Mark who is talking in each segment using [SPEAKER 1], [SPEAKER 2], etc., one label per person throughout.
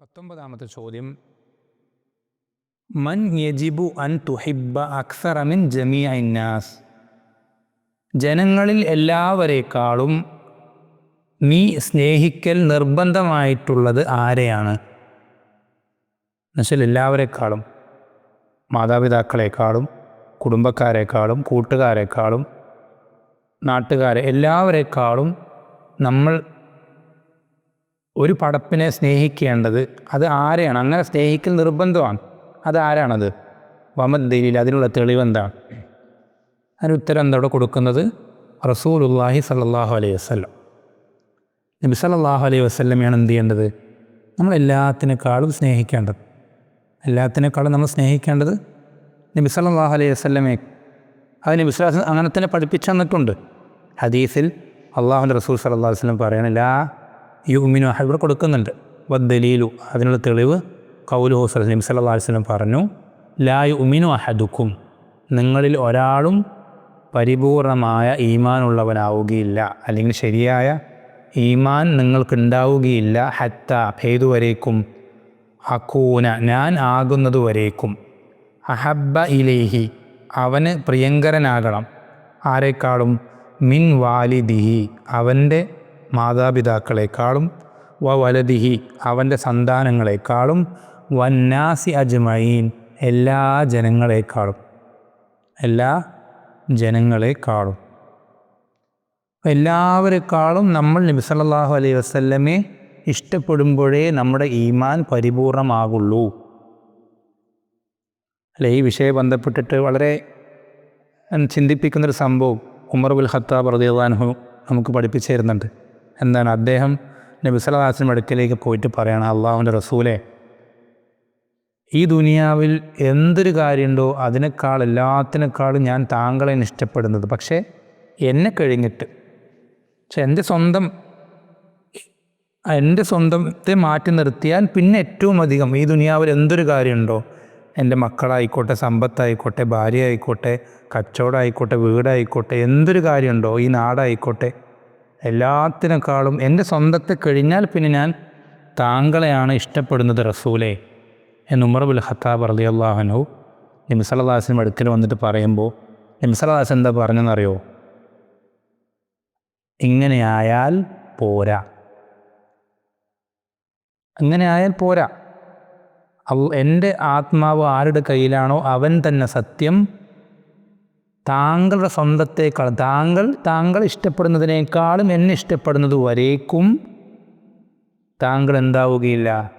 [SPEAKER 1] പത്തൊമ്പതാമത്തെ ചോദ്യം. മൻ യജിബു അൻ തുഹിബ അക്സറമിൻ ജമീ അന്നാസ് ജനങ്ങളിൽ എല്ലാവരേക്കാളും നീ സ്നേഹിക്കൽ നിർബന്ധമായിട്ടുള്ളത് ആരെയാണ്? എന്നുവെച്ചാൽ എല്ലാവരെക്കാളും മാതാപിതാക്കളെക്കാളും കുടുംബക്കാരെക്കാളും കൂട്ടുകാരെക്കാളും നാട്ടുകാരെ എല്ലാവരെക്കാളും നമ്മൾ ഒരു പടപ്പിനെ സ്നേഹിക്കേണ്ടത് അത് ആരെയാണ്? അങ്ങനെ സ്നേഹിക്കൽ നിർബന്ധമാണ്. അത് ആരാണത്? ദലീൽ അതിനുള്ള തെളിവ് എന്താണ്? അതിന് ഉത്തരം എന്താ ഇവിടെ കൊടുക്കുന്നത്? റസൂലുല്ലാഹി സല്ലാഹു അലൈഹി വസ്ലം നബി സല്ലാഹു അലൈഹി വസ്ലമയാണ് എന്ത് ചെയ്യേണ്ടത്? നമ്മൾ എല്ലാത്തിനേക്കാളും സ്നേഹിക്കേണ്ടത്. എല്ലാത്തിനേക്കാളും നമ്മൾ സ്നേഹിക്കേണ്ടത് നബി സല്ലാഹു അലൈഹി വസ്ലമേ അത് നബി സ്വലാസ് അങ്ങനെ തന്നെ പഠിപ്പിച്ചു തന്നിട്ടുണ്ട്. ഹദീസിൽ അള്ളാഹുന്റെ റസൂൽ സല്ലാ വസ്ലം പറയണില്ല യുമിനു ഇവിടെ കൊടുക്കുന്നുണ്ട്. വദ്ദലീലു അതിനുള്ള തെളിവ് കൗലു സല്ലല്ലാഹു അലൈഹി വസല്ലം പറഞ്ഞു ലാ യുമിനു അഹദുക്കും നിങ്ങളിൽ ഒരാളും പരിപൂർണമായ ഈമാനുള്ളവനാവുകയില്ല. അല്ലെങ്കിൽ ശരിയായ ഈമാൻ നിങ്ങൾക്കുണ്ടാവുകയില്ല. ഹത്ത ഭേതുവരേക്കും അക്കൂന ഞാൻ ആകുന്നതുവരേക്കും. അഹബ്ബ ഇലേഹി അവന് പ്രിയങ്കരനാകണം. ആരെക്കാളും? മിൻ വാലിദിഹി അവന്റെ മാതാപിതാക്കളെക്കാളും വ വലതിഹി അവന്റെ സന്താനങ്ങളെക്കാളും വന്നാസി അജ്മയീൻ എല്ലാ ജനങ്ങളെക്കാളും. എല്ലാ ജനങ്ങളെക്കാളും. എല്ലാവരെക്കാളും നമ്മൾ നബി സല്ലല്ലാഹു അലൈഹി വസ്ല്ലമെ ഇഷ്ടപ്പെടുമ്പോഴേ നമ്മുടെ ഈമാൻ പരിപൂർണമാകുള്ളൂ. അല്ലെ? ഈ വിഷയം ബന്ധപ്പെട്ടിട്ട് വളരെ ചിന്തിപ്പിക്കുന്നൊരു സംഭവം ഉമർ ഉൽ ഖത്താബ് റദിയാൻഹു നമുക്ക് പഠിപ്പിച്ചു തരുന്നുണ്ട്. എന്താണ് അദ്ദേഹം നബി സല്ലല്ലാഹു അടുക്കലേക്ക് പോയിട്ട് പറയണം അള്ളാഹുവിന്റെ റസൂലെ ഈ ദുനിയാവിൽ എന്തൊരു കാര്യമുണ്ടോ അതിനേക്കാൾ എല്ലാത്തിനേക്കാളും ഞാൻ താങ്കളെ ഇഷ്ടപ്പെടുന്നത്. പക്ഷേ എന്നെ കഴിഞ്ഞിട്ട് പക്ഷെ എന്റെ സ്വന്തം എന്റെ സ്വന്തത്തെ മാറ്റി നിർത്തിയാൽ പിന്നെ ഏറ്റവും അധികം ഈ ദുനിയാവിൽ എന്തൊരു കാര്യമുണ്ടോ? എന്റെ മക്കളായിക്കോട്ടെ സമ്പത്തായിക്കോട്ടെ ഭാര്യ ആയിക്കോട്ടെ കച്ചവടമായിക്കോട്ടെ വീടായിക്കോട്ടെ എന്തൊരു കാര്യമുണ്ടോ? ഈ നാടായിക്കോട്ടെ എല്ലാത്തിനേക്കാളും എന്റെ സ്വന്തത്തെ കഴിഞ്ഞാൽ പിന്നെ ഞാൻ താങ്കളെയാണ് ഇഷ്ടപ്പെടുന്നത് റസൂലെ എന്ന് ഉമർ ബുൽ ഖത്താബ് റലി അള്ളാഹനു നിമിസലാസിനും അടുക്കൽ വന്നിട്ട് പറയുമ്പോൾ നിമിസലാസ് എന്താ പറഞ്ഞെന്നറിയോ? ഇങ്ങനെയായാൽ പോരാ. അങ്ങനെ ആയാൽ പോരാ. എന്റെ ആത്മാവ് ആരുടെ കയ്യിലാണോ അവൻ തന്നെ സത്യം താങ്കളുടെ സ്വന്തത്തേക്കാൾ താങ്കൾ താങ്കൾ ഇഷ്ടപ്പെടുന്നതിനേക്കാളും എന്നെ ഇഷ്ടപ്പെടുന്നത് വരേക്കും താങ്കൾ എന്താവുകയില്ല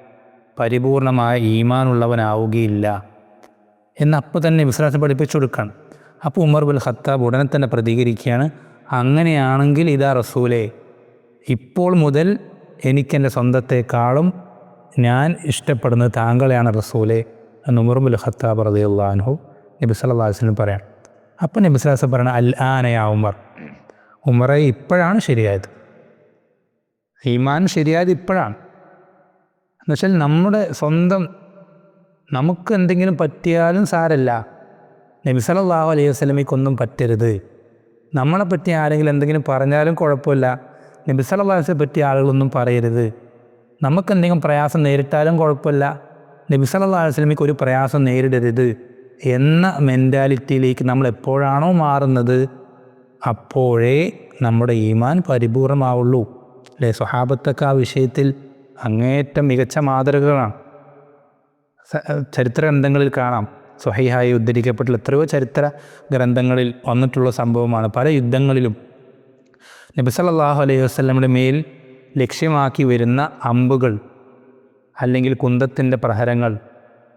[SPEAKER 1] പരിപൂർണമായ ഈമാനുള്ളവനാവുകയില്ല. എന്നപ്പോൾ തന്നെ വിശ്വാസം പഠിപ്പിച്ചു കൊടുക്കണം. അപ്പോൾ ഉമർ ബുൽ ഖത്താബ് ഉടനെ തന്നെ പ്രതികരിക്കുകയാണ് അങ്ങനെയാണെങ്കിൽ ഇതാ റസൂലെ ഇപ്പോൾ മുതൽ എനിക്കെന്റെ സ്വന്തത്തെക്കാളും ഞാൻ ഇഷ്ടപ്പെടുന്നത് താങ്കളെയാണ് റസൂലെ എന്ന് ഉമർ ബുൽ ഖത്താബ് റദിയുള്ളാൻഹു നബി സല്ലല്ലാഹു അലൈഹി വസല്ലം പറയണം നബിസ്ലാസം പറയണം അൽ ആനയാ ഉമർ. ഉമറെ ഇപ്പോഴാണ് ശരിയായത്. ഈമാൻ ശരിയായത് ഇപ്പോഴാണ്. എന്നുവെച്ചാൽ നമ്മുടെ സ്വന്തം നമുക്ക് എന്തെങ്കിലും പറ്റിയാലും സാരല്ല. നബി സല്ലല്ലാഹു അലൈഹി വസ്ലമിക്കൊന്നും പറ്റരുത്. നമ്മളെ പറ്റി ആരെങ്കിലും എന്തെങ്കിലും പറഞ്ഞാലും കുഴപ്പമില്ല. നബി വസല്ലമയെ പറ്റിയ ആളുകളൊന്നും പറയരുത്. നമുക്ക് എന്തെങ്കിലും പ്രയാസം നേരിട്ടാലും കുഴപ്പമില്ല. നബി അലൈഹി വസല്ലമയ്ക്ക് ഒരു പ്രയാസം നേരിടരുത്. എന്ന മെന്റാലിറ്റിയിലേക്ക് നമ്മൾ എപ്പോഴാണോ മാറുന്നത് അപ്പോഴേ നമ്മുടെ ഈമാൻ പരിപൂർണമാവുള്ളൂ. അല്ലേ? സ്വഹാബത്തൊക്കെ ആ വിഷയത്തിൽ അങ്ങേയറ്റം മികച്ച മാതൃകകളാണ്. ചരിത്ര ഗ്രന്ഥങ്ങളിൽ കാണാം. സ്വഹൈഹായി ഉദ്ധരിക്കപ്പെട്ടുള്ള എത്രയോ ചരിത്ര ഗ്രന്ഥങ്ങളിൽ വന്നിട്ടുള്ള സംഭവമാണ്. പല യുദ്ധങ്ങളിലും നബി സല്ലല്ലാഹു അലൈഹി വസല്ലമയുടെ മേൽ ലക്ഷ്യമാക്കി വരുന്ന അമ്പുകൾ അല്ലെങ്കിൽ കുന്തത്തിന്റെ പ്രഹരങ്ങൾ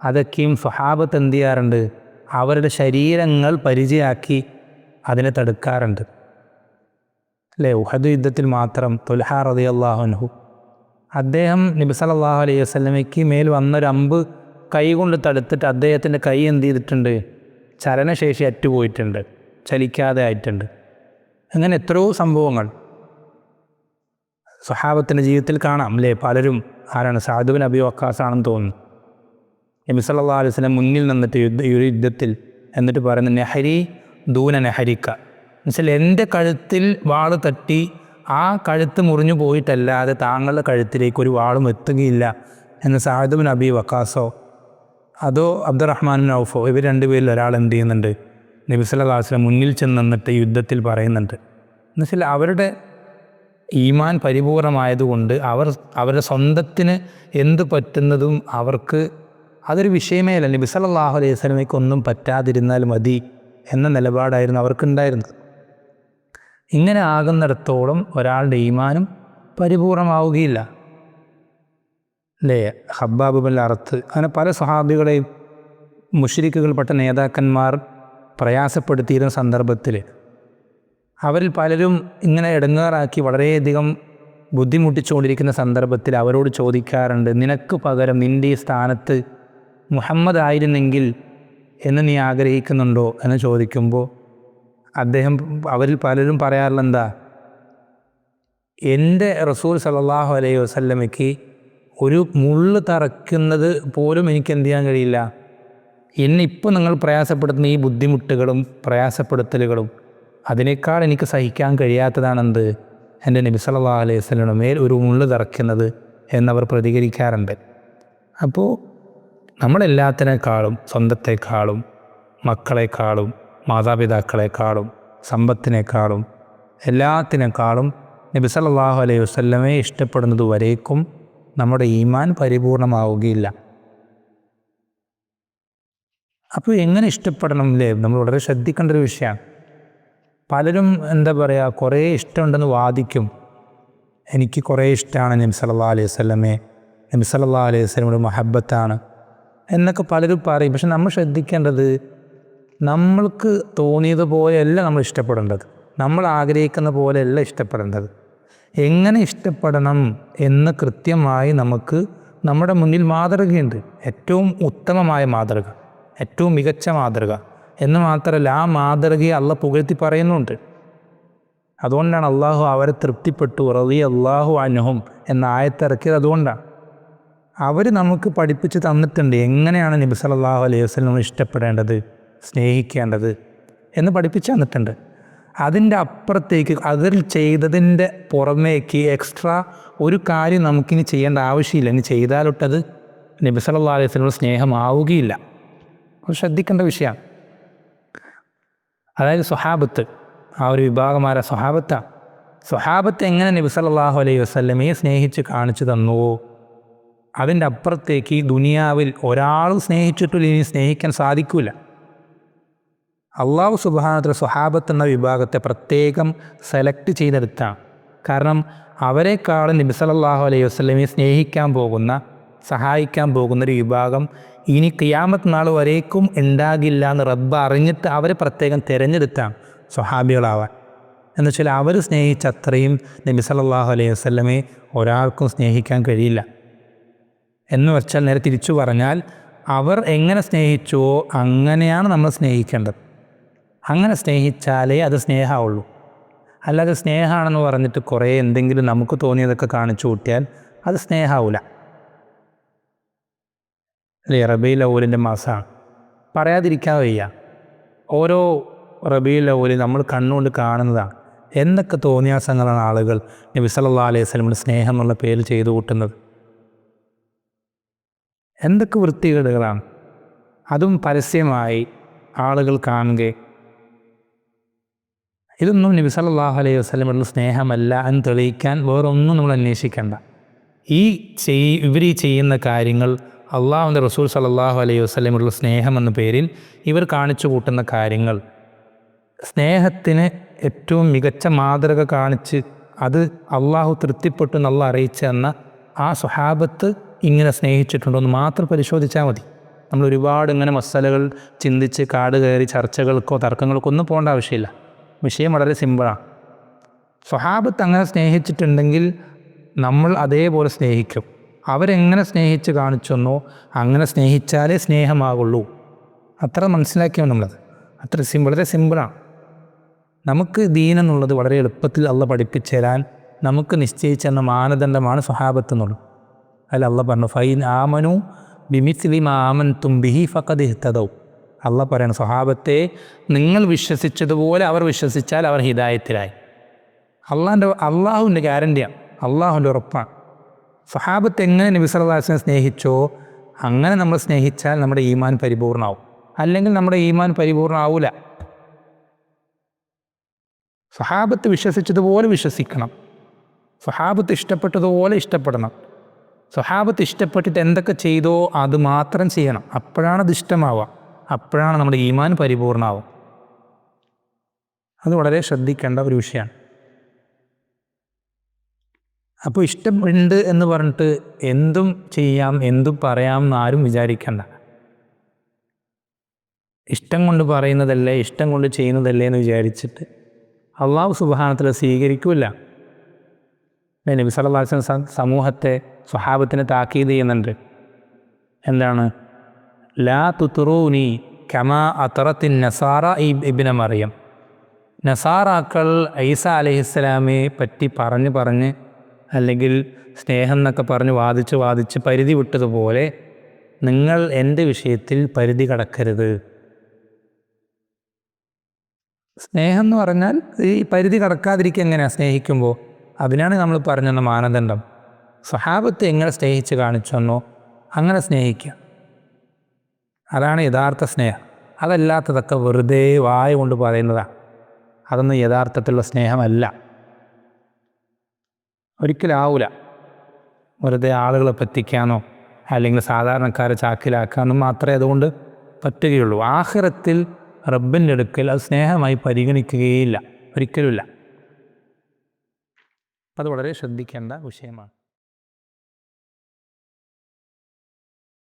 [SPEAKER 1] അതൊക്കെയും സ്വഹാബത്ത് എന്ത് ചെയ്യാറുണ്ട്? അവരുടെ ശരീരങ്ങൾ പരിചയാക്കി അതിനെ തടുക്കാറുണ്ട്. അല്ലേ? ഉഹദ് യുദ്ധത്തിൽ മാത്രം തുൽഹ അള്ളാഹുനഹു അദ്ദേഹം നബി സല്ലല്ലാഹു അലൈഹി വസ്ലമയ്ക്ക് മേൽ വന്നൊരമ്പ് കൈ കൊണ്ട് തടുത്തിട്ട് അദ്ദേഹത്തിന്റെ കൈ എന്ത് ചെയ്തിട്ടുണ്ട്? ചലനശേഷി അറ്റുപോയിട്ടുണ്ട്. ചലിക്കാതെ ആയിട്ടുണ്ട്. അങ്ങനെ എത്രയോ സംഭവങ്ങൾ സ്വഹാബത്തിന്റെ ജീവിതത്തിൽ കാണാം. അല്ലേ? പലരും ആരാണ്? സാധുവിൻ അബി വക്കാസാണെന്ന് തോന്നുന്നു. നബി സല്ലാ അലൈഹി സ്വലം മുന്നിൽ നിന്നിട്ട് യുദ്ധ യുദ്ധത്തിൽ എന്നിട്ട് പറയുന്ന നെഹരി ദൂന നെഹരിക്ക. എന്നുവെച്ചാൽ എന്റെ കഴുത്തിൽ വാൾ തട്ടി ആ കഴുത്ത് മുറിഞ്ഞു പോയിട്ടല്ലാതെ താങ്കളുടെ കഴുത്തിലേക്ക് ഒരു വാളും എത്തുകയില്ല എന്ന് സാഹിദുബിൻ അബി വക്കാസോ അതോ അബ്ദുറഹ്മാൻ നൌഫോ ഇവർ രണ്ടുപേരിൽ ഒരാൾ എന്ത് ചെയ്യുന്നുണ്ട്? നബിസ്വല്ലാസ്ലം മുന്നിൽ ചെന്ന് നിന്നിട്ട് യുദ്ധത്തിൽ പറയുന്നുണ്ട്. എന്നുവെച്ചാൽ അവരുടെ ഈമാൻ പരിപൂർണമായതുകൊണ്ട് അവർ അവരുടെ സ്വന്തത്തിന് എന്ത് പറ്റുന്നതും അവർക്ക് അതൊരു വിഷയമേ അല്ല. നബി സല്ലല്ലാഹു അലൈഹി സ്വലമയ്ക്ക് ഒന്നും പറ്റാതിരുന്നാൽ മതി എന്ന നിലപാടായിരുന്നു അവർക്കുണ്ടായിരുന്നത്. ഇങ്ങനെ ആകുന്നിടത്തോളം ഒരാളുടെ ഈമാനും പരിപൂർണമാവുകയില്ല. അല്ലേ ഹബ്ബാബ് ബൽ അറത്ത്. അങ്ങനെ പല സ്വഹാബികളെയും മുഷരിക്കുകൾപ്പെട്ട നേതാക്കന്മാർ പ്രയാസപ്പെടുത്തിയിരുന്ന സന്ദർഭത്തിൽ അവരിൽ പലരും ഇങ്ങനെ ഇടങ്ങാറാക്കി വളരെയധികം ബുദ്ധിമുട്ടിച്ചുകൊണ്ടിരിക്കുന്ന സന്ദർഭത്തിൽ അവരോട് ചോദിക്കാറുണ്ട് നിനക്ക് പകരം നിന്റെ ഈ സ്ഥാനത്ത് മുഹമ്മദ് ആയിരുന്നെങ്കിൽ എന്ന് നീ ആഗ്രഹിക്കുന്നുണ്ടോ എന്ന് ചോദിക്കുമ്പോൾ അദ്ദേഹം അവരിൽ പലരും പറയാറുള്ള എന്താ എന്റെ റസൂൽ സല്ലല്ലാഹു അലൈഹി വസല്ലമയ്ക്ക് ഒരു മുള്ള് തറയ്ക്കുന്നത് പോലും എനിക്ക് എന്ത് ചെയ്യാൻ കഴിയില്ല. എന്നെ ഇപ്പോൾ നിങ്ങൾ പ്രയാസപ്പെടുത്തുന്ന ഈ ബുദ്ധിമുട്ടുകളും പ്രയാസപ്പെടുത്തലുകളും അതിനേക്കാൾ എനിക്ക് സഹിക്കാൻ കഴിയാത്തതാണെന്ത്? എന്റെ നബി സല്ലല്ലാഹു അലൈഹി വസല്ലമയുടെ മേൽ ഒരു മുള്ള് തറയ്ക്കുന്നത് എന്നവർ പ്രതികരിക്കാറുണ്ട്. അപ്പോൾ നമ്മളെല്ലാത്തിനേക്കാളും സ്വന്തത്തെക്കാളും മക്കളെക്കാളും മാതാപിതാക്കളെക്കാളും സമ്പത്തിനേക്കാളും എല്ലാത്തിനേക്കാളും നബി സല്ലല്ലാഹു അലൈഹി വസല്ലമയെ ഇഷ്ടപ്പെടുന്നത് വരേക്കും നമ്മുടെ ഈമാൻ പരിപൂർണമാവുകയില്ല. അപ്പോൾ എങ്ങനെ ഇഷ്ടപ്പെടണം അല്ലേ നമ്മൾ വളരെ ശ്രദ്ധിക്കേണ്ട ഒരു വിഷയമാണ്. പലരും എന്താ പറയുക കുറേ ഇഷ്ടമുണ്ടെന്ന് വാദിക്കും. എനിക്ക് കുറേ ഇഷ്ടമാണ് നബി അലൈഹി വസല്ലമയെ. നബി അലൈഹി വസല്ലമയുടെ മഹബത്താണ്. എന്നൊക്കെ പലരും പറയും. പക്ഷെ നമ്മൾ ശ്രദ്ധിക്കേണ്ടത് നമ്മൾക്ക് തോന്നിയതുപോലെയല്ല നമ്മൾ ഇഷ്ടപ്പെടേണ്ടത്. നമ്മൾ ആഗ്രഹിക്കുന്ന പോലെയല്ല ഇഷ്ടപ്പെടേണ്ടത്. എങ്ങനെ ഇഷ്ടപ്പെടണം എന്ന് കൃത്യമായി നമുക്ക് നമ്മുടെ മുന്നിൽ മാതൃകയുണ്ട്. ഏറ്റവും ഉത്തമമായ മാതൃക ഏറ്റവും മികച്ച മാതൃക എന്ന് മാത്രമല്ല ആ മാതൃകയെ അള്ള പുകഴ്ത്തി പറയുന്നുണ്ട്. അതുകൊണ്ടാണ് അള്ളാഹു അവരെ തൃപ്തിപ്പെട്ടു. റതി അള്ളാഹു അനുഹും എന്ന ആയത്തിറക്കിയത് അതുകൊണ്ടാണ്. അവർ നമുക്ക് പഠിപ്പിച്ച് തന്നിട്ടുണ്ട് എങ്ങനെയാണ് നബി സല്ലല്ലാഹു അലൈഹി വസല്ലം ഇഷ്ടപ്പെടേണ്ടത് സ്നേഹിക്കേണ്ടത് എന്ന് പഠിപ്പിച്ച് തന്നിട്ടുണ്ട്. അതിന്റെ അപ്പുറത്തേക്ക് അതിൽ ചെയ്തതിന്റെ പുറമേക്ക് എക്സ്ട്രാ ഒരു കാര്യം നമുക്കിനി ചെയ്യേണ്ട ആവശ്യമില്ല. ഇനി ചെയ്താലൊട്ടത് നബി സല്ലല്ലാഹു അലൈഹി വസ്ലിനോട് സ്നേഹമാവുകയില്ല. അത് ശ്രദ്ധിക്കേണ്ട വിഷയമാണ് അതായത് സ്വഹാബത്ത് ആ ഒരു വിഭാഗമായ സ്വഹാബത്താണ് സ്വഹാബത്ത് എങ്ങനെ നബി സല്ലല്ലാഹു അലൈഹി വസല്ലമയെ സ്നേഹിച്ച് കാണിച്ചു തന്നുവോ? അതിന്റെ അപ്പുറത്തേക്ക് ഈ ദുനിയാവിൽ ഒരാൾ സ്നേഹിച്ചിട്ടില്ല ഇനി സ്നേഹിക്കാൻ സാധിക്കില്ല അള്ളാഹു സുബാനത്തിൽ സ്വഹാബത്ത് എന്ന വിഭാഗത്തെ പ്രത്യേകം സെലക്ട് ചെയ്തെടുത്താണ്. കാരണം അവരെക്കാളും നബി സല്ലല്ലാഹു അലൈഹി വസ്ലമെ സ്നേഹിക്കാൻ പോകുന്ന സഹായിക്കാൻ പോകുന്ന ഒരു വിഭാഗം ഇനി കിയാമത്ത് നാൾ വരേക്കും ഉണ്ടാകില്ല എന്ന് റബ്ബ് അറിഞ്ഞിട്ട് അവരെ പ്രത്യേകം തിരഞ്ഞെടുത്താണ് സ്വഹാബികളാവാൻ. എന്ന് വെച്ചാൽ അവർ സ്നേഹിച്ച അത്രയും നബി സല്ലല്ലാഹു അലൈഹി വസ്ലമെ ഒരാൾക്കും സ്നേഹിക്കാൻ കഴിയില്ല. എന്ന് വെച്ചാൽ നേരെ തിരിച്ചു പറഞ്ഞാൽ അവർ എങ്ങനെ സ്നേഹിച്ചുവോ അങ്ങനെയാണ് നമ്മൾ സ്നേഹിക്കേണ്ടത്. അങ്ങനെ സ്നേഹിച്ചാലേ അത് സ്നേഹമുള്ളൂ അല്ലാതെ സ്നേഹമാണെന്ന് പറഞ്ഞിട്ട് കുറേ എന്തെങ്കിലും നമുക്ക് തോന്നിയതൊക്കെ കാണിച്ചു കൂട്ടിയാൽ അത് സ്നേഹമാവില്ല അല്ലേ? റബീ ലൗലിന്റെ മാസമാണ് പറയാതിരിക്കാൻ വയ്യ. ഓരോ റബീ ലൗലി നമ്മൾ കണ്ണുകൊണ്ട് കാണുന്നതാണ്. എന്തൊക്കെ തോന്നിയാസങ്ങളാണ് ആളുകൾ നബി സല്ലല്ലാഹു അലൈഹി സ്വലമിന്റെ സ്നേഹം എന്നുള്ള പേര് ചെയ്തു കൂട്ടുന്നത്. എന്തൊക്കെ വൃത്തികേടുകളാണ്? അതും പരസ്യമായി ആളുകൾ കാണുക. ഇതൊന്നും നബി സല്ലല്ലാഹു അലൈഹി വസ്ലമുള്ള സ്നേഹമല്ല എന്ന് തെളിയിക്കാൻ വേറൊന്നും നമ്മൾ അന്വേഷിക്കേണ്ട. ഈ ചെയ് ഇവർ ഈ ചെയ്യുന്ന കാര്യങ്ങൾ അള്ളാഹുവിന്റെ റസൂൽ സല്ലല്ലാഹു അലൈഹി വസ്ലമുള്ള സ്നേഹം എന്ന പേരിൽ ഇവർ കാണിച്ചു കൂട്ടുന്ന കാര്യങ്ങൾ. സ്നേഹത്തിന് ഏറ്റവും മികച്ച മാതൃക കാണിച്ച് അത് അള്ളാഹു തൃപ്തിപ്പെട്ടു എന്നുള്ള അറിയിച്ച എന്ന ആ സ്വഹാബത്ത് ഇങ്ങനെ സ്നേഹിച്ചിട്ടുണ്ടോ എന്ന് മാത്രം പരിശോധിച്ചാൽ മതി. നമ്മൾ ഒരുപാട് ഇങ്ങനെ മസാലകൾ ചിന്തിച്ച് കാട് കയറി ചർച്ചകൾക്കോ തർക്കങ്ങൾക്കോ ഒന്നും പോകേണ്ട ആവശ്യമില്ല. വിഷയം വളരെ സിമ്പിളാണ് സ്വഹാബത്ത് അങ്ങനെ സ്നേഹിച്ചിട്ടുണ്ടെങ്കിൽ നമ്മൾ അതേപോലെ സ്നേഹിക്കും. അവരെങ്ങനെ സ്നേഹിച്ച് കാണിച്ചെന്നോ അങ്ങനെ സ്നേഹിച്ചാലേ സ്നേഹമാകുള്ളൂ. അത്ര മനസ്സിലാക്കിയോ നമ്മളത്. അത്ര സിം വളരെ സിമ്പിളാണ് നമുക്ക് ദീനെന്നുള്ളത് വളരെ എളുപ്പത്തിൽ അള്ള പഠിപ്പിച്ചു തരാൻ നമുക്ക് നിശ്ചയിച്ചെന്ന മാനദണ്ഡമാണ് സ്വഹാബത്ത് എന്നുള്ളത്. അല്ല അള്ള പറഞ്ഞു ഫൈൻ ആമനു ബിമിസ്ലി മാമൻ തുംബിഹി ഫക്കത് ഹിത്തതോ അള്ള പറയണം സ്വഹാബത്തെ നിങ്ങൾ വിശ്വസിച്ചതുപോലെ അവർ വിശ്വസിച്ചാൽ അവർ ഹിദായത്തിലായി. അള്ളാന്റെ അള്ളാഹുവിന്റെ ഗ്യാരന്റിയാണ് അള്ളാഹുവിന്റെ ഉറപ്പാണ് സ്വഹാബത്ത് എങ്ങനെ നബി സല്ലാസിനെ സ്നേഹിച്ചോ അങ്ങനെ നമ്മൾ സ്നേഹിച്ചാൽ നമ്മുടെ ഈമാൻ പരിപൂർണമാവും. അല്ലെങ്കിൽ നമ്മുടെ ഈമാൻ പരിപൂർണമാവില്ല സ്വഹാബത്ത് വിശ്വസിച്ചതുപോലെ വിശ്വസിക്കണം. സ്വഹാബത്ത് ഇഷ്ടപ്പെട്ടതുപോലെ ഇഷ്ടപ്പെടണം. സഹാബത്ത് ഇഷ്ടപ്പെട്ടിട്ട് എന്തൊക്കെ ചെയ്തോ അത് മാത്രം ചെയ്യണം. അപ്പോഴാണ് അത് ഇഷ്ടമാവുക. അപ്പോഴാണ് നമ്മുടെ ഈമാൻ പരിപൂർണമാവും അത് വളരെ ശ്രദ്ധിക്കേണ്ട ഒരു വിഷയമാണ്. അപ്പോൾ ഇഷ്ടമുണ്ട് എന്ന് പറഞ്ഞിട്ട് എന്തും ചെയ്യാം എന്തും പറയാം എന്ന് ആരും വിചാരിക്കണ്ട. ഇഷ്ടം കൊണ്ട് പറയുന്നതല്ലേ ഇഷ്ടം കൊണ്ട് ചെയ്യുന്നതല്ലേ എന്ന് വിചാരിച്ചിട്ട് അള്ളാഹു സുബാനത്തിൽ സ്വീകരിക്കില്ല നബി സല്ലാസ്ലം സമൂഹത്തെ സ്വഹാബത്തിനെ താക്കീത് ചെയ്യുന്നുണ്ട്. എന്താണ്? ലാ തുത്തുറൂനി കമാ അത്തറത്തിൻ നസാറ ഇബിനെ മറിയം. നസാറാക്കൾ ഐസ അലഹിസ്സലാമെ പറ്റി പറഞ്ഞ് പറഞ്ഞ് അല്ലെങ്കിൽ സ്നേഹം എന്നൊക്കെ പറഞ്ഞ് വാദിച്ച് വാദിച്ച് പരിധി വിട്ടതുപോലെ നിങ്ങൾ എന്റെ വിഷയത്തിൽ പരിധി കടക്കരുത്. സ്നേഹം എന്ന് പറഞ്ഞാൽ ഈ പരിധി കടക്കാതിരിക്കുക എങ്ങനെയാണ് സ്നേഹിക്കുമ്പോൾ. അതിനാണ് നമ്മൾ പറഞ്ഞെന്ന മാനദണ്ഡം. സ്വഹാബത്തെ എങ്ങനെ സ്നേഹിച്ച് കാണിച്ചെന്നോ അങ്ങനെ സ്നേഹിക്കുക അതാണ് യഥാർത്ഥ സ്നേഹം. അതല്ലാത്തതൊക്കെ വെറുതെ വായ കൊണ്ട് പറയുന്നതാണ് അതൊന്നും യഥാർത്ഥത്തിലുള്ള സ്നേഹമല്ല. ഒരിക്കലാവൂല വെറുതെ ആളുകളെ പറ്റിക്കാനോ അല്ലെങ്കിൽ സാധാരണക്കാരെ ചാക്കിലാക്കാനോ മാത്രമേ അതുകൊണ്ട് പറ്റുകയുള്ളൂ. ആഹ്റത്തിൽ റബ്ബിന്റെ അടുക്കൽ അത് സ്നേഹമായി പരിഗണിക്കുകയില്ല. ഒരിക്കലുമില്ല. അത് വളരെ ശ്രദ്ധിക്കേണ്ട വിഷയമാണ്.